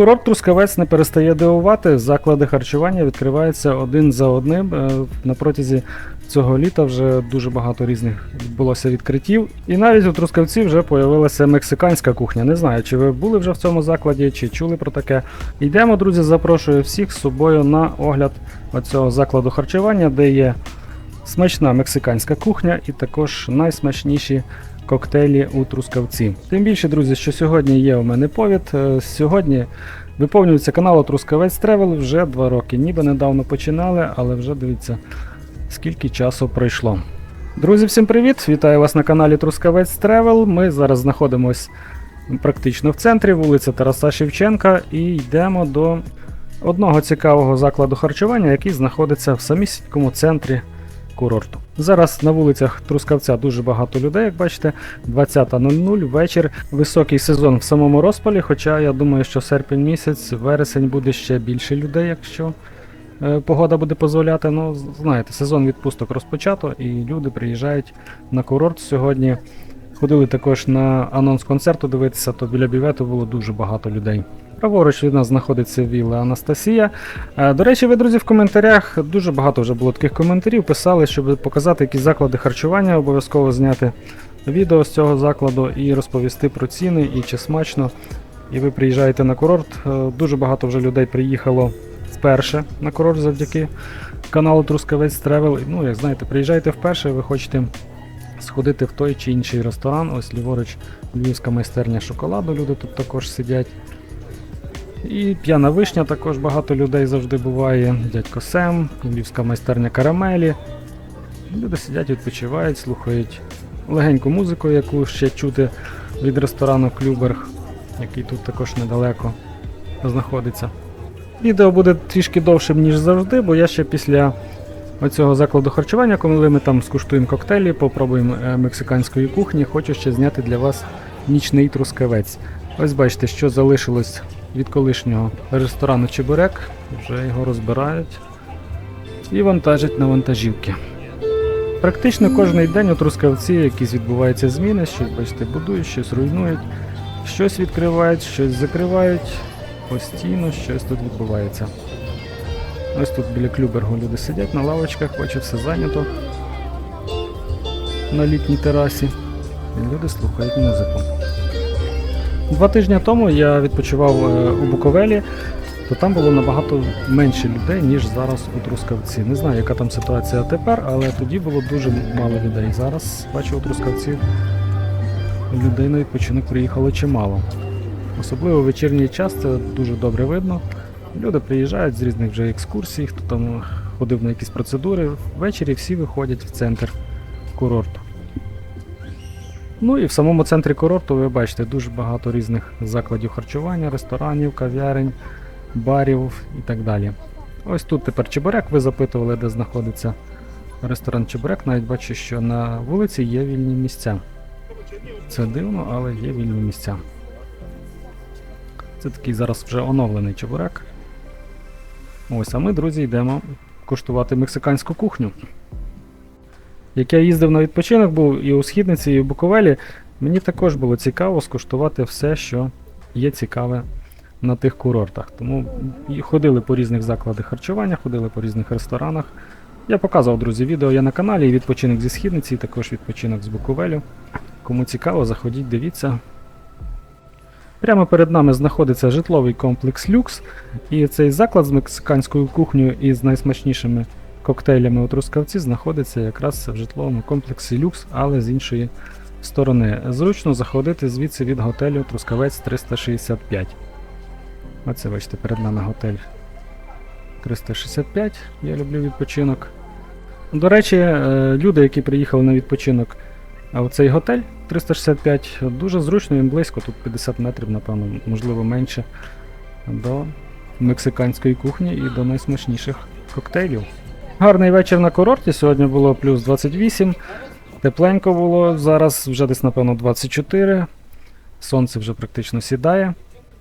Курорт Трускавець не перестає дивувати. Заклади харчування відкриваються один за одним. Е, На протязі цього літа вже дуже багато різних відбулося відкриттів. І навіть у Трускавці вже появилася мексиканська кухня. Не знаю, чи ви були вже в цьому закладі, чи чули про таке. Йдемо, друзі, запрошую всіх з собою на огляд оцього закладу харчування, де є смачна мексиканська кухня і також найсмачніші коктейлі у Трускавці. Тим більше, друзі, що сьогодні є у мене повід. Е, Сьогодні виповнюється канал Трускавець Тревел вже два роки. Ніби недавно починали, але вже дивіться, скільки часу пройшло. Друзі, всім привіт! Вітаю вас на каналі Трускавець Тревел. Ми зараз знаходимось практично в центрі, вулиця Тараса Шевченка, і йдемо до одного цікавого закладу харчування, який знаходиться в самісінькому центрі курорту. Зараз на вулицях Трускавця дуже багато людей, як бачите, 20.00 вечір. Високий сезон в самому розпалі, хоча я думаю, що серпень місяць, вересень буде ще більше людей, якщо е, погода буде дозволяти. Ну, знаєте, сезон відпусток розпочато і люди приїжджають на курорт сьогодні. Ходили також на анонс концерту дивитися, то біля бівету було дуже багато людей. Праворуч від нас знаходиться вілла Анастасія. Е, До речі, ви, друзі, в коментарях дуже багато вже було таких коментарів. Писали, щоб показати якісь заклади харчування, обов'язково зняти відео з цього закладу і розповісти про ціни і чи смачно. І ви приїжджаєте на курорт. Е, Дуже багато вже людей приїхало вперше на курорт завдяки каналу Трускавець Тревел. Ну, як знаєте, приїжджаєте вперше, ви хочете сходити в той чи інший ресторан. Ось ліворуч львівська майстерня шоколаду. Люди тут також сидять. І п'яна вишня також багато людей завжди буває. Дядько Сем, львівська майстерня карамелі. Люди сидять, відпочивають, слухають легеньку музику, яку ще чути від ресторану Клюберг, який тут також недалеко знаходиться. Відео буде трішки довшим, ніж завжди, бо я ще після оцього закладу харчування, коли ми там скуштуємо коктейлі, попробуємо е, мексиканської кухні, хочу ще зняти для вас нічний трускавець. Ось бачите, що залишилось від колишнього ресторану Чебурек. Вже його розбирають і вантажать на вантажівки. Практично кожен день у Трускавці якісь відбуваються зміни, щось, бачите, будують, щось руйнують, щось відкривають, щось закривають. Постійно щось тут відбувається. Ось тут біля Клюбергу люди сидять на лавочках, бачу, все зайнято на літній терасі. І люди слухають музику. Два тижні тому я відпочивав е, у Буковелі, то там було набагато менше людей, ніж зараз у Трускавці. Не знаю, яка там ситуація тепер, але тоді було дуже мало людей. Зараз бачу у Трускавці людей на відпочинок приїхало чимало. Особливо в вечірній час це дуже добре видно. Люди приїжджають з різних вже екскурсій, хто там ходив на якісь процедури. Ввечері всі виходять в центр курорту. Ну і в самому центрі курорту ви бачите дуже багато різних закладів харчування, ресторанів, кав'ярень, барів і так далі. Ось тут тепер Чебурек, ви запитували, де знаходиться ресторан Чебурек. Навіть бачу, що на вулиці є вільні місця. Це дивно, але є вільні місця. Це такий зараз вже оновлений чебурек. Ось, а ми, друзі, йдемо куштувати мексиканську кухню. Як я їздив на відпочинок, був і у Східниці, і у Буковелі, мені також було цікаво скуштувати все, що є цікаве на тих курортах. Тому ходили по різних закладах харчування, ходили по різних ресторанах. Я показував, друзі, відео є на каналі, і відпочинок зі Східниці, і також відпочинок з Буковелю. Кому цікаво, заходіть, дивіться. Прямо перед нами знаходиться житловий комплекс Люкс, і цей заклад з мексиканською кухнею і з найсмачнішими коктейлями у Трускавці знаходиться якраз в житловому комплексі Люкс, але з іншої сторони. Зручно заходити звідси від готелю Трускавець 365. Оце бачите, перед нами готель 365. Я люблю відпочинок. До речі, е, люди, які приїхали на відпочинок а оцей готель 365 дуже зручно, він близько, тут 50 метрів, напевно, можливо менше, до мексиканської кухні і до найсмачніших коктейлів. Гарний вечір на курорті. Сьогодні було плюс 28, тепленько було, зараз вже десь, напевно, 24. Сонце вже практично сідає.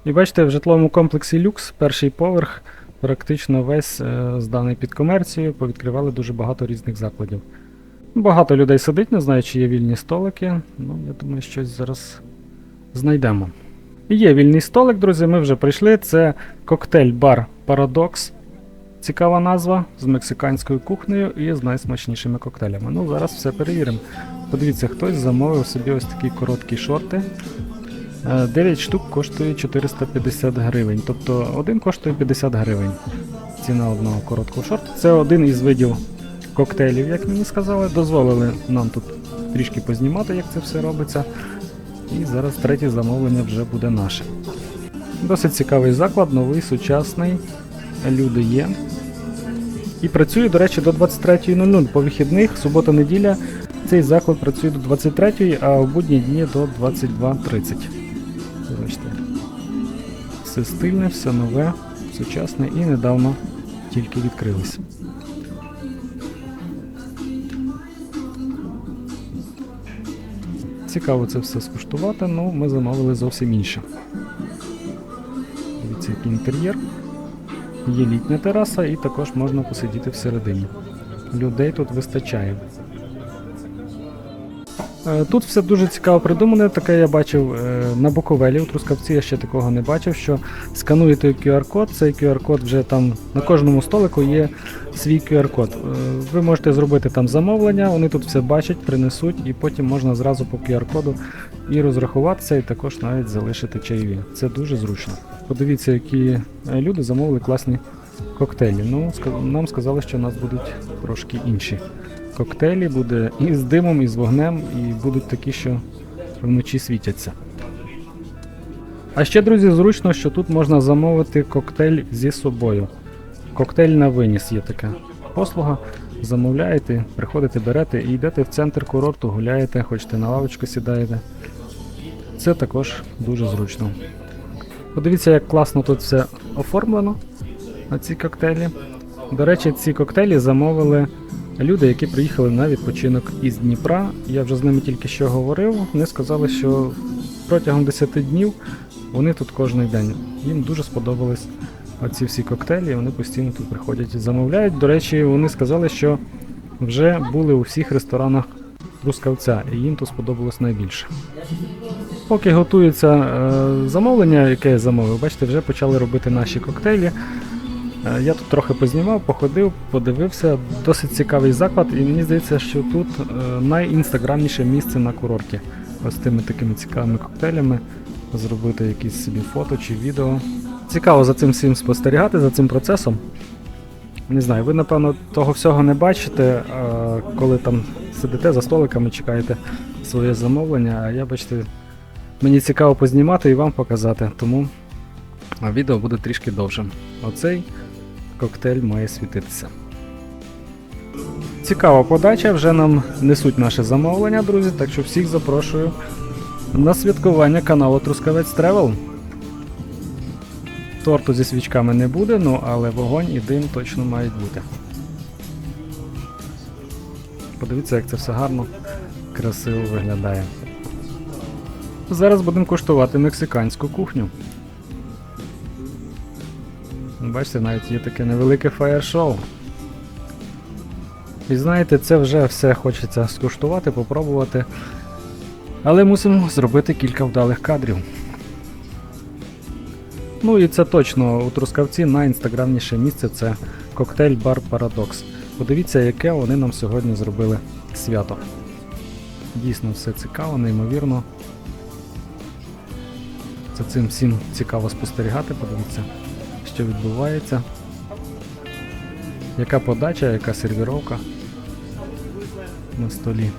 І бачите, в житловому комплексі Люкс, перший поверх, практично весь е, зданий під комерцію, повідкривали дуже багато різних закладів. Багато людей сидить, не знаю, чи є вільні столики. Ну, я думаю, щось зараз знайдемо. Є вільний столик, друзі, ми вже прийшли. Це коктейль-бар Парадокс. Цікава назва з мексиканською кухнею і з найсмачнішими коктейлями. Ну, зараз все перевіримо. Подивіться, хтось замовив собі ось такі короткі шорти. 9 штук коштує 450 гривень. Тобто один коштує 50 гривень. Ціна одного короткого шорту. Це один із видів коктейлів, як мені сказали. Дозволили нам тут трішки познімати, як це все робиться. І зараз третє замовлення вже буде наше. Досить цікавий заклад, новий, сучасний. Люди є. І працює, до речі, до 23.00 по вихідних, субота-неділя. Цей заклад працює до 23.00, а в будні дні до 22.30. Бачите. Все стильне, все нове, сучасне і недавно тільки відкрилось. Цікаво це все скуштувати, ну ми замовили зовсім інше. Дивіться, який інтер'єр. Є літня тераса і також можна посидіти всередині. Людей тут вистачає. Е, Тут все дуже цікаво придумане. Таке я бачив е, на Буковелі у Трускавці, я ще такого не бачив, що скануєте QR-код, цей QR-код вже там на кожному столику є свій QR-код. Е, Ви можете зробити там замовлення, вони тут все бачать, принесуть, і потім можна зразу по QR-коду і розрахуватися, і також навіть залишити чайові. Це дуже зручно. Подивіться, які е, люди замовили класні коктейлі. Ну, нам сказали, що у нас будуть трошки інші коктейлі, буде і з димом, і з вогнем, і будуть такі, що вночі світяться. А ще, друзі, зручно, що тут можна замовити коктейль зі собою. Коктейль на виніс є така послуга. Замовляєте, приходите, берете і йдете в центр курорту, гуляєте, хочете на лавочку сідаєте. Це також дуже зручно. Подивіться, як класно тут все оформлено на ці коктейлі. До речі, ці коктейлі замовили люди, які приїхали на відпочинок із Дніпра. Я вже з ними тільки що говорив. Вони сказали, що протягом 10 днів вони тут кожен день. Їм дуже сподобались оці всі коктейлі, вони постійно тут приходять і замовляють. До речі, вони сказали, що вже були у всіх ресторанах Трускавця, і їм тут сподобалось найбільше. Поки готується е, замовлення, яке я замовив, бачите, вже почали робити наші коктейлі. Е, Я тут трохи познімав, походив, подивився. Досить цікавий заклад, і мені здається, що тут е, найінстаграмніше місце на курорті. Ось тими такими цікавими коктейлями. Зробити якісь собі фото чи відео. Цікаво за цим всім спостерігати, за цим процесом. Не знаю, ви напевно того всього не бачите, коли там сидите за столиками, чекаєте своє замовлення. А я бачите, мені цікаво познімати і вам показати, тому відео буде трішки довшим. Оцей коктейль має світитися. Цікава подача, вже нам несуть наше замовлення, друзі, так що всіх запрошую на святкування каналу Трускавець Тревел. Торту зі свічками не буде, ну але вогонь і дим точно мають бути. Подивіться, як це все гарно, красиво виглядає. Зараз будемо куштувати мексиканську кухню. Бачите, навіть є таке невелике фаєр-шоу. І знаєте, це вже все хочеться скуштувати, попробувати. Але мусимо зробити кілька вдалих кадрів. Ну і це точно у Трускавці найінстаграмніше місце це коктейль Бар Парадокс. Подивіться, яке вони нам сьогодні зробили свято. Дійсно все цікаво, неймовірно. За цим всім цікаво спостерігати, подивіться, що відбувається. Яка подача, яка сервіровка на столі.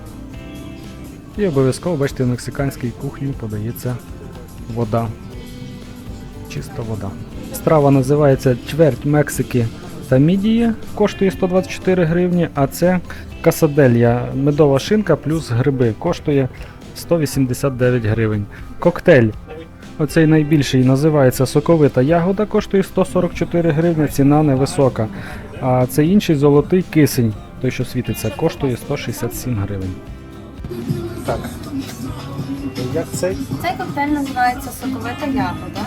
І обов'язково, бачите, в мексиканській кухні подається вода. Чиста вода. Страва називається чверть Мексики та мідії, коштує 124 гривні, а це касаделья, медова шинка плюс гриби, коштує 189 гривень. Коктейль. Оцей найбільший називається соковита ягода, коштує 144 гривні, ціна невисока. А цей інший золотий кисень, той, що світиться, коштує 167 гривень. Так. Як цей? Цей коктейль називається соковита ягода.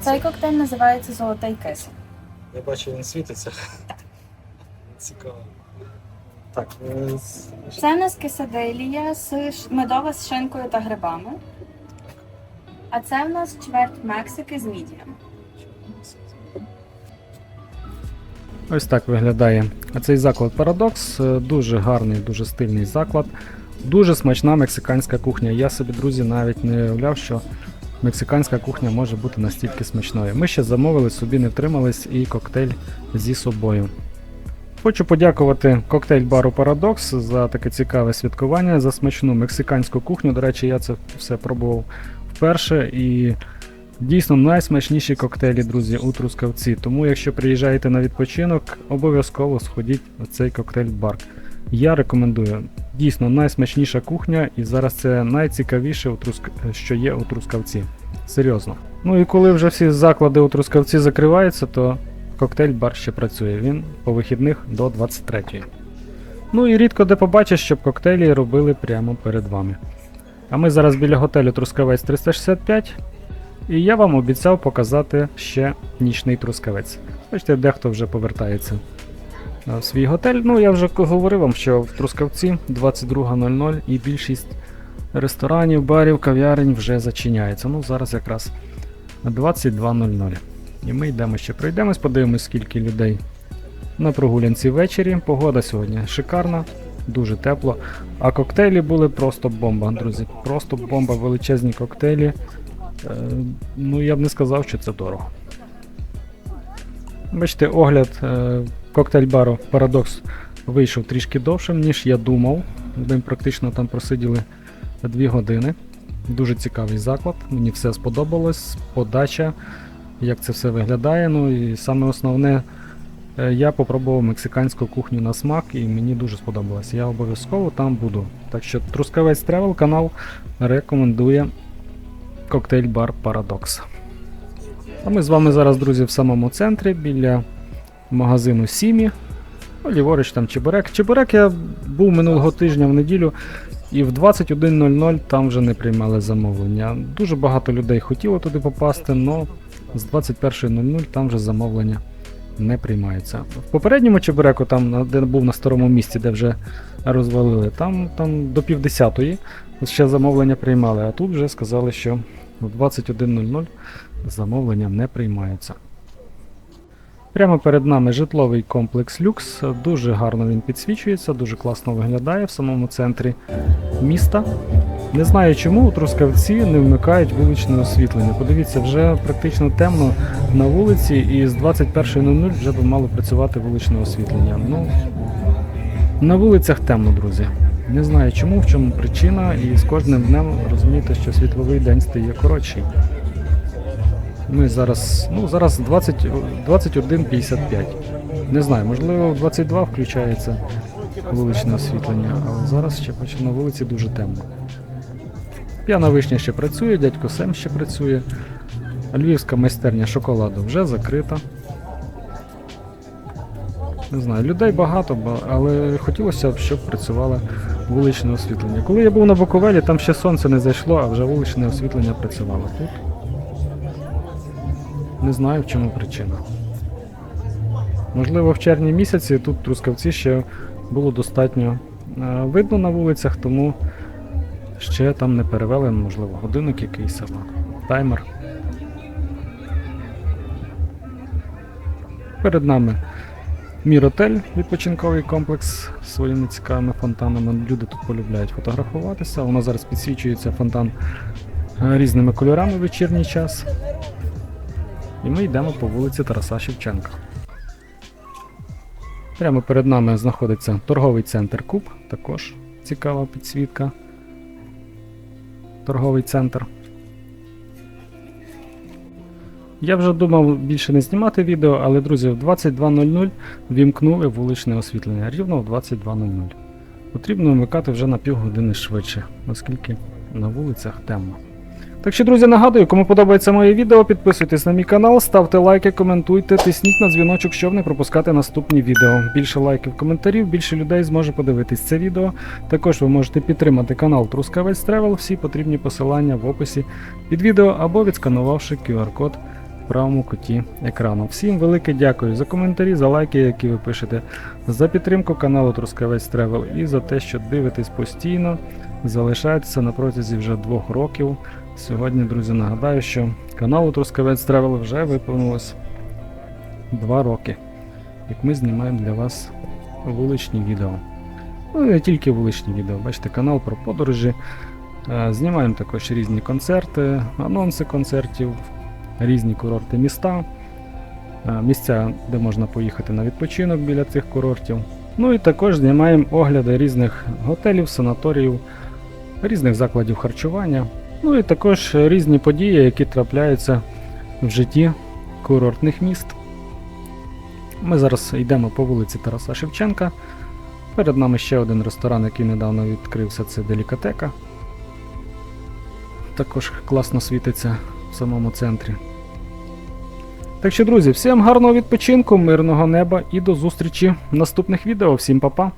Цей коктейль називається золотий кисень. Я бачу, він світиться. Цікаво. Так, е, з- Це у нас кесаделія з ш- медова з шинкою та грибами. А це в нас чверть Мексики з мідіями. Ось так виглядає цей заклад Парадокс. Е, Дуже гарний, дуже стильний заклад. Дуже смачна мексиканська кухня. Я собі, друзі, навіть не уявляв, що мексиканська кухня може бути настільки смачною. Ми ще замовили, собі не втримались і коктейль зі собою. Хочу подякувати коктейль-бару Парадокс за таке цікаве святкування, за смачну мексиканську кухню. До речі, я це все пробував вперше і дійсно найсмачніші коктейлі, друзі, у Трускавці. Тому, якщо приїжджаєте на відпочинок, обов'язково сходіть в цей коктейль-бар. Я рекомендую. Дійсно найсмачніша кухня, і зараз це найцікавіше, що є у Трускавці. Серйозно. Ну і коли вже всі заклади у Трускавці закриваються, то коктейль-бар ще працює. Він по вихідних до 23-ї. Ну і рідко де побачиш, щоб коктейлі робили прямо перед вами. А ми зараз біля готелю Трускавець 365. І я вам обіцяв показати ще нічний трускавець. Бачите, дехто вже повертається в свій готель. Ну, я вже говорив вам, що в Трускавці 22.00 і більшість ресторанів, барів, кав'ярень вже зачиняється. Ну, зараз якраз 22.00. І ми йдемо ще пройдемось, подивимось, скільки людей на прогулянці ввечері. Погода сьогодні шикарна, дуже тепло. А коктейлі були просто бомба, друзі. Просто бомба, величезні коктейлі. Е, Ну, я б не сказав, що це дорого. Бачите, огляд е, коктейль-бару Парадокс вийшов трішки довшим, ніж я думав. Ми практично там просиділи 2 години. Дуже цікавий заклад, мені все сподобалось, подача, як це все виглядає. Ну і саме основне, е, я попробував мексиканську кухню на смак і мені дуже сподобалось. Я обов'язково там буду. Так що Трускавець Тревел канал рекомендує коктейль-бар Парадокс. А ми з вами зараз, друзі, в самому центрі біля магазину Сімі. Ну, ліворуч там Чебурек. Чебурек я був минулого тижня в неділю, і в 21.00 там вже не приймали замовлення. Дуже багато людей хотіло туди попасти, але з 21.00 там вже замовлення не приймаються. В попередньому Чебуреку, там, де був на старому місці, де вже розвалили, там, там до півдесятої ще замовлення приймали, а тут вже сказали, що в 21.00 замовлення не приймаються. Прямо перед нами житловий комплекс Люкс. Дуже гарно він підсвічується, дуже класно виглядає в самому центрі міста. Не знаю чому у Трускавці не вмикають вуличне освітлення. Подивіться, вже практично темно на вулиці, і з 21.00 вже би мало працювати вуличне освітлення. Ну, на вулицях темно, друзі. Не знаю чому, в чому причина, і з кожним днем розумієте, що світловий день стає коротший. Ми зараз, ну зараз 20, 21.55. Не знаю, можливо, в 22 включається вуличне освітлення, але зараз ще на вулиці дуже темно. П'яна вишня ще працює, дядько Сем ще працює. Львівська майстерня шоколаду вже закрита. Не знаю, людей багато, але хотілося б, щоб працювало вуличне освітлення. Коли я був на Буковелі, там ще сонце не зайшло, а вже вуличне освітлення працювало. Тут не знаю, в чому причина. Можливо, в червні місяці тут трускавці ще було достатньо е, видно на вулицях, тому ще там не перевели, можливо, годинник якийсь або таймер. Перед нами Міротель, відпочинковий комплекс з своїми цікавими фонтанами. Люди тут полюбляють фотографуватися. Воно зараз підсвічується фонтан е, різними кольорами в вечірній час. І ми йдемо по вулиці Тараса Шевченка. Прямо перед нами знаходиться торговий центр Куб, також цікава підсвітка. Торговий центр. Я вже думав більше не знімати відео, але, друзі, в 22.00 вімкнули вуличне освітлення рівно в 22.00. Потрібно вмикати вже на півгодини швидше, оскільки на вулицях темно. Так що, друзі, нагадую, кому подобається моє відео, підписуйтесь на мій канал, ставте лайки, коментуйте, тисніть на дзвіночок, щоб не пропускати наступні відео. Більше лайків, коментарів, більше людей зможе подивитись це відео. Також ви можете підтримати канал Трускавець Тревел, всі потрібні посилання в описі під відео або відсканувавши QR-код в правому куті екрану. Всім велике дякую за коментарі, за лайки, які ви пишете, за підтримку каналу Трускавець Тревел і за те, що дивитесь постійно, залишаєтеся на протязі вже двох років. Сьогодні, друзі, нагадаю, що каналу Трускавець Тревел вже виповнилось два роки, як ми знімаємо для вас вуличні відео. Ну не тільки вуличні відео, бачите, канал про подорожі. Е, Знімаємо також різні концерти, анонси концертів, різні курорти міста, е, місця, де можна поїхати на відпочинок біля цих курортів. Ну і також знімаємо огляди різних готелів, санаторіїв, різних закладів харчування. Ну і також різні події, які трапляються в житті курортних міст. Ми зараз йдемо по вулиці Тараса Шевченка. Перед нами ще один ресторан, який недавно відкрився, це Делікатека. Також класно світиться в самому центрі. Так що, друзі, всім гарного відпочинку, мирного неба і до зустрічі в наступних відео. Всім па-па!